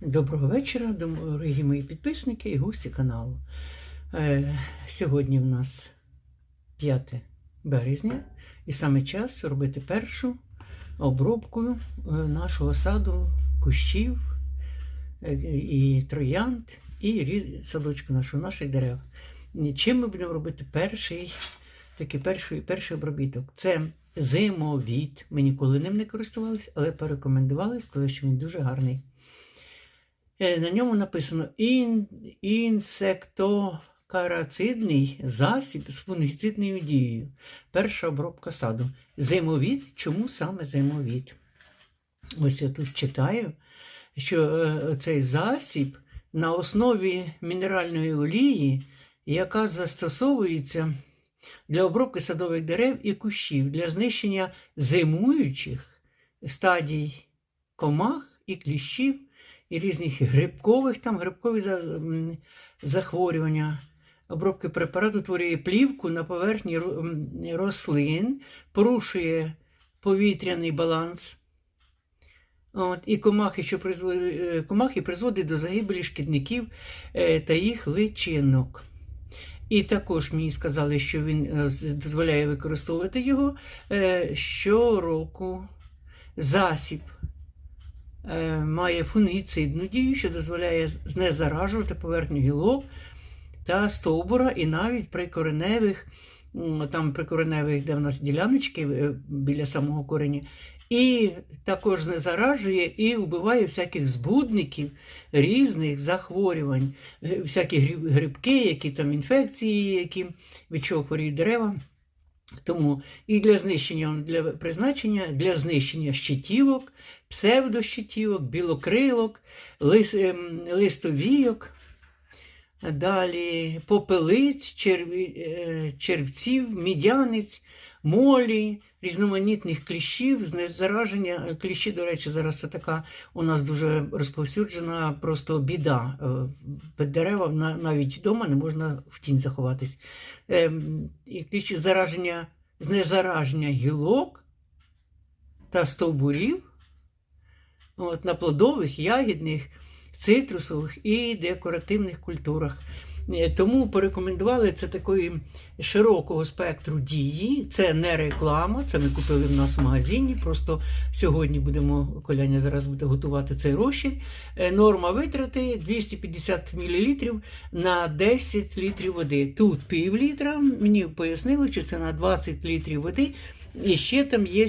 Доброго вечора, дорогі мої підписники і гості каналу. Е, Сьогодні в нас 5 березня, і саме час робити першу обробку е, нашого саду, кущів е, і троянд, і садочку нашого, наших дерев. Чим ми будемо робити перший, такий перший, перший обробіток? Це зимовід. Ми ніколи ним не користувалися, але порекомендували, сказали, що він дуже гарний. Е, На ньому написано ін, інсектокарацидний засіб з фунгіцидною дією. Перша обробка саду. Зимовід. Чому саме зимовід? Ось я тут читаю, що е, цей засіб на основі мінеральної олії, яка застосовується для обробки садових дерев і кущів для знищення зимуючих стадій комах і кліщів і різних грибкових там грибкові захворювання. Обробки препарату творює плівку на поверхні рослин, порушує повітряний баланс. От, і комахи, що призводить, е, комахи призводить до загибелі шкідників е, та їх личинок. І також мені сказали, що він е, дозволяє використовувати його щороку. Засіб має фунгіцидну дію, що дозволяє знезаражувати поверхню гілок та стовбура, і навіть при кореневих, там при кореневих, де в нас діляночки е, біля самого корені, і також знезаражує і вбиває всяких збудників різних захворювань, е, всякі грибки, які там інфекції, які від чого хворіють дерева. Тому і для знищення для призначення, для знищення щитівок, псевдощитівок, білокрилок, лис, ем, листовійок, далі попелиць, черві, е, червців, мідяниць, молі, різноманітних кліщів, знезараження. Кліщі, до речі, зараз це така у нас дуже розповсюджена просто біда. Е, Під дерева навіть вдома не можна в тінь заховатись. Ем, І кліщі зараження, знезараження гілок та стовбурів от, на плодових, ягідних, цитрусових і декоративних культурах. Е, Тому порекомендували це такої широкого спектру дії. Це не реклама, це ми купили в нас в магазині. Просто сьогодні будемо, Коляня зараз буде готувати цей розчин. Е, Норма витрати 250 мл на 10 літрів води. Тут пів літра. Мені пояснили, що це на 20 літрів води. І ще там є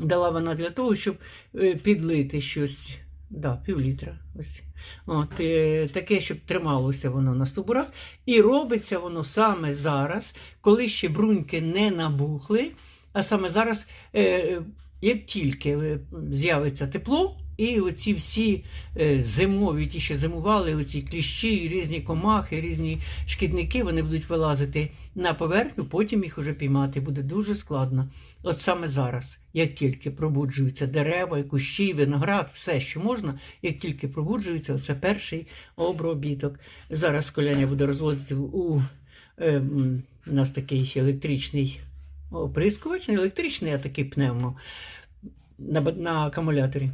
дала вона для того, щоб е, підлити щось. Да, пів літра. Ось. От, е, таке, щоб трималося воно на стобурах, І робиться воно саме зараз, коли ще бруньки не набухли, а саме зараз, е, як тільки е, з'явиться тепло, і оці всі е, зимові, ті, що зимували, оці кліщі, різні комахи, різні шкідники, вони будуть вилазити на поверхню, потім їх уже піймати буде дуже складно. От саме зараз, як тільки пробуджуються дерева, кущі, виноград, все, що можна, як тільки пробуджується, це перший обробіток. Зараз коляня буде розводити у е, у нас такий електричний оприскувач, не електричний, а такий пневмо на, на акумуляторі.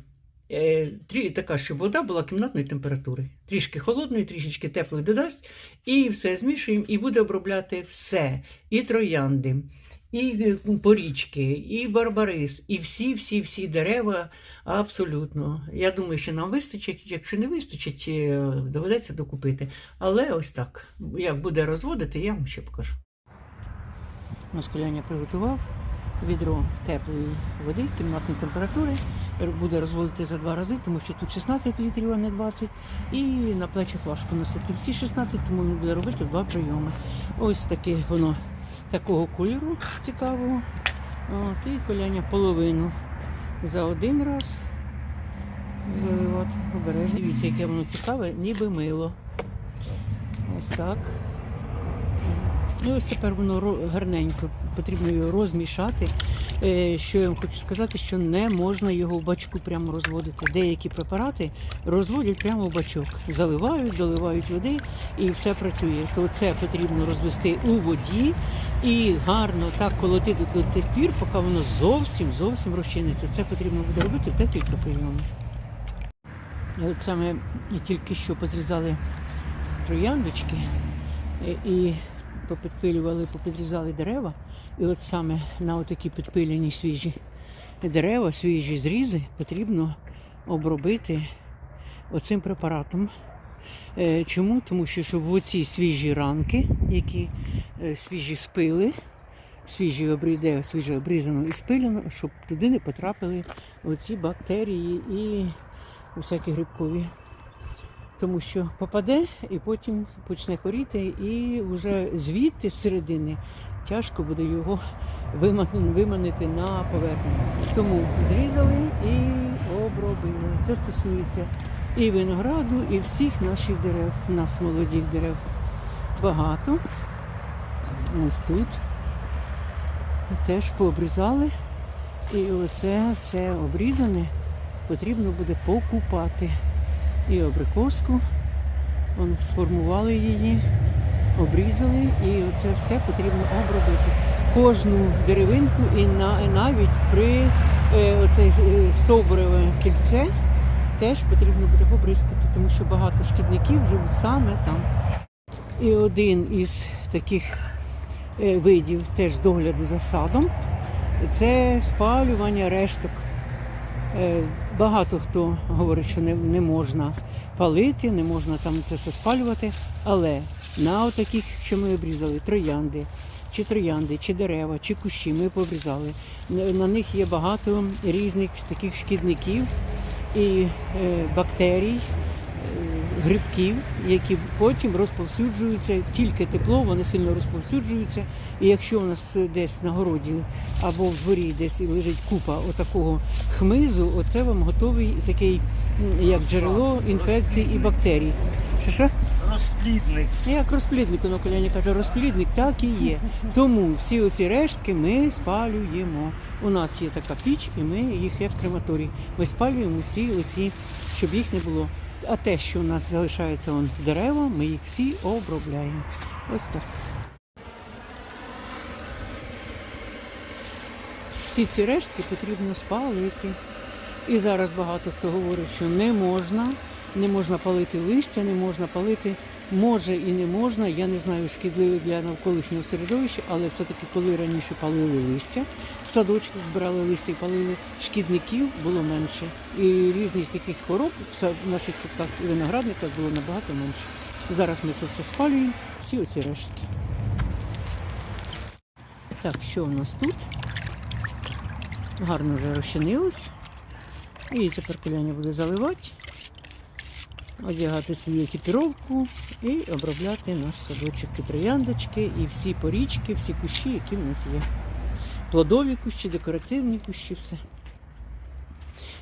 Е, трі, така, щоб вода була кімнатної температури. Трішки холодної, трішечки теплої додасть, і все змішуємо, і буде обробляти все. І троянди, і е, порічки, і барбарис, і всі-всі-всі дерева абсолютно. Я думаю, що нам вистачить. Якщо не вистачить, е, доведеться докупити. Але ось так. Як буде розводити, я вам ще покажу. Ось коляня приготував відро теплої води кімнатної температури. Буде розводити за два рази, тому що тут 16 літрів, а не 20. І на плечах важко носити всі 16, тому він буде робити два прийоми. Ось таке воно такого кольору цікавого. От, і коляня половину за один раз. От, обережно. Дивіться, яке воно цікаве, ніби мило. Ось так. Ну, ось тепер воно гарненько, потрібно його розмішати. Е, Що я вам хочу сказати, що не можна його в бачку прямо розводити. Деякі препарати розводять прямо в бачок. Заливають, доливають води і все працює. То це потрібно розвести у воді і гарно так колотити до тих пір, поки воно зовсім зовсім розчиниться. Це потрібно буде робити декілька прийомів. От саме тільки що позрізали трояндочки е, і попідпилювали, попідрізали дерева. І от саме на отакі підпилені свіжі дерева, свіжі зрізи потрібно обробити оцим препаратом. Е, Чому? Тому що щоб в оці свіжі ранки, які е, свіжі спили, свіжі обріде, свіже обрізано і спилено, щоб туди не потрапили оці бактерії і всякі грибкові. Тому що попаде і потім почне хворіти, і вже звідти з середини тяжко буде його виманити на поверхню. Тому зрізали і обробили. Це стосується і винограду, і всіх наших дерев. У нас молодих дерев багато. Ось тут теж пообрізали. І оце все обрізане потрібно буде покупати. І абрикоску, вон, сформували її, обрізали, і оце все потрібно обробити. Кожну деревинку і навіть при е, оце е, стовбурове кільце теж потрібно буде побризкати, тому що багато шкідників живуть саме там. І один із таких е, видів теж догляду за садом це спалювання решток. Е, Багато хто говорить, що не, не можна палити, не можна там це все спалювати, але на таких, що ми обрізали, троянди, чи троянди, чи дерева, чи кущі, ми пообрізали. На- них є багато різних таких шкідників і е, бактерій, грибків, які потім розповсюджуються, тільки тепло, вони сильно розповсюджуються. І якщо у нас десь на городі або в дворі десь лежить купа отакого хмизу, оце вам готовий такий як джерело інфекцій і бактерій. Що що? Розплідник. Як розплідник, воно коляні каже, розплідник так і є. Тому всі оці рештки ми спалюємо. У нас є така піч, і ми їх як крематорій. Ми спалюємо всі оці, щоб їх не було. А те, що у нас залишається вон дерева, ми їх всі обробляємо. Ось так. Всі ці рештки потрібно спалити. І зараз багато хто говорить, що не можна, не можна палити листя, не можна палити. Може і не можна. Я не знаю, шкідливе для навколишнього середовища, але все-таки, коли раніше палили листя, в садочках збирали листя і палили, шкідників було менше. І різних таких хвороб в наших садках і виноградниках було набагато менше. Зараз ми це все спалюємо, всі оці рештки. Так, що у нас тут? Гарно вже розчинилось. І тепер коляня буде заливати, одягати свою екіпіровку і обробляти наш садочок і трояндочки, і всі порічки, всі кущі, які в нас є. Плодові кущі, декоративні кущі, все.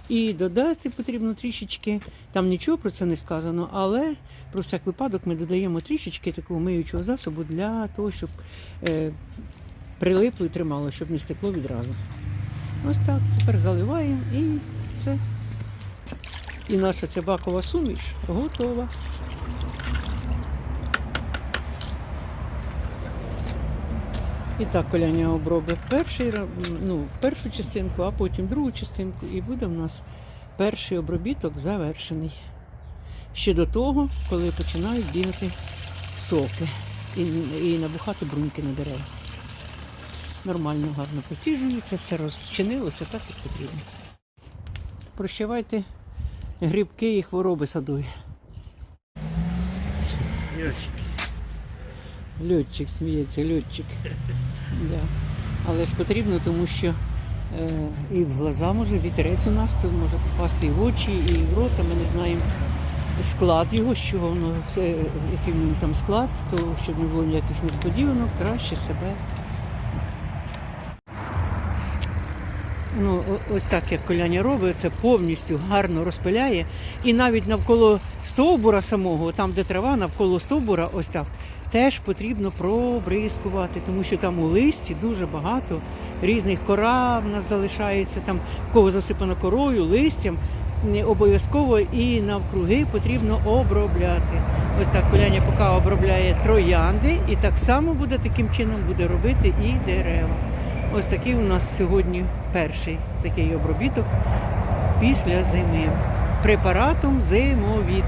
І додати потрібно трішечки, там нічого про це не сказано, але про всяк випадок ми додаємо трішечки такого миючого засобу для того, щоб е, прилипло і тримало, щоб не стекло відразу. Ось так, тепер заливаємо і все. І наша ця бакова суміш готова. І так коляня обробить перший, ну, першу частинку, а потім другу частинку. І буде в нас перший обробіток завершений. Ще до того, коли починають бігати соки і, і набухати бруньки на дерева. Нормально, гарно поціжується, все розчинилося так, як потрібно. Прощавайте грибки і хвороби садові. Йочки. Льотчик сміється, льотчик. Да. Але ж потрібно, тому що е, і в глаза може вітерець у нас, то може попасти і в очі, і в рота. Ми не знаємо склад його, чого воно, це, який там склад, то щоб не було ніяких несподіванок, краще себе. Ну, ось так, як коляня робить, це повністю гарно розпиляє. І навіть навколо стовбура самого, там, де трава, навколо стовбура, ось так, теж потрібно пробризкувати, тому що там у листі дуже багато різних кора в нас залишається, там кого засипано корою, листям. Не обов'язково і навкруги потрібно обробляти. Ось так коляня поки обробляє троянди, і так само буде таким чином буде робити і дерева. Ось такий у нас сьогодні перший такий обробіток після зими. препаратом зимовід.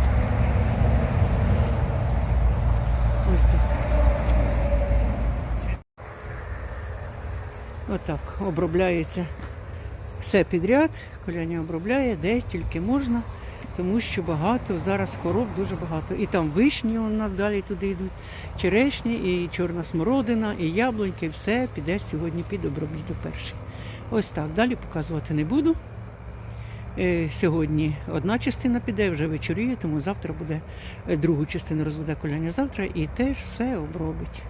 Ось так. Отак обробляється все підряд. Коляня обробляє, де тільки можна, тому що багато, зараз коров дуже багато. І там вишні у нас далі туди йдуть, черешні, і чорна смородина, і яблуньки, все піде сьогодні під обробіток перший. Ось так. Далі показувати не буду. Е, Сьогодні одна частина піде, вже вечоріє, тому завтра буде е, другу частину розведе коляня завтра і теж все обробить.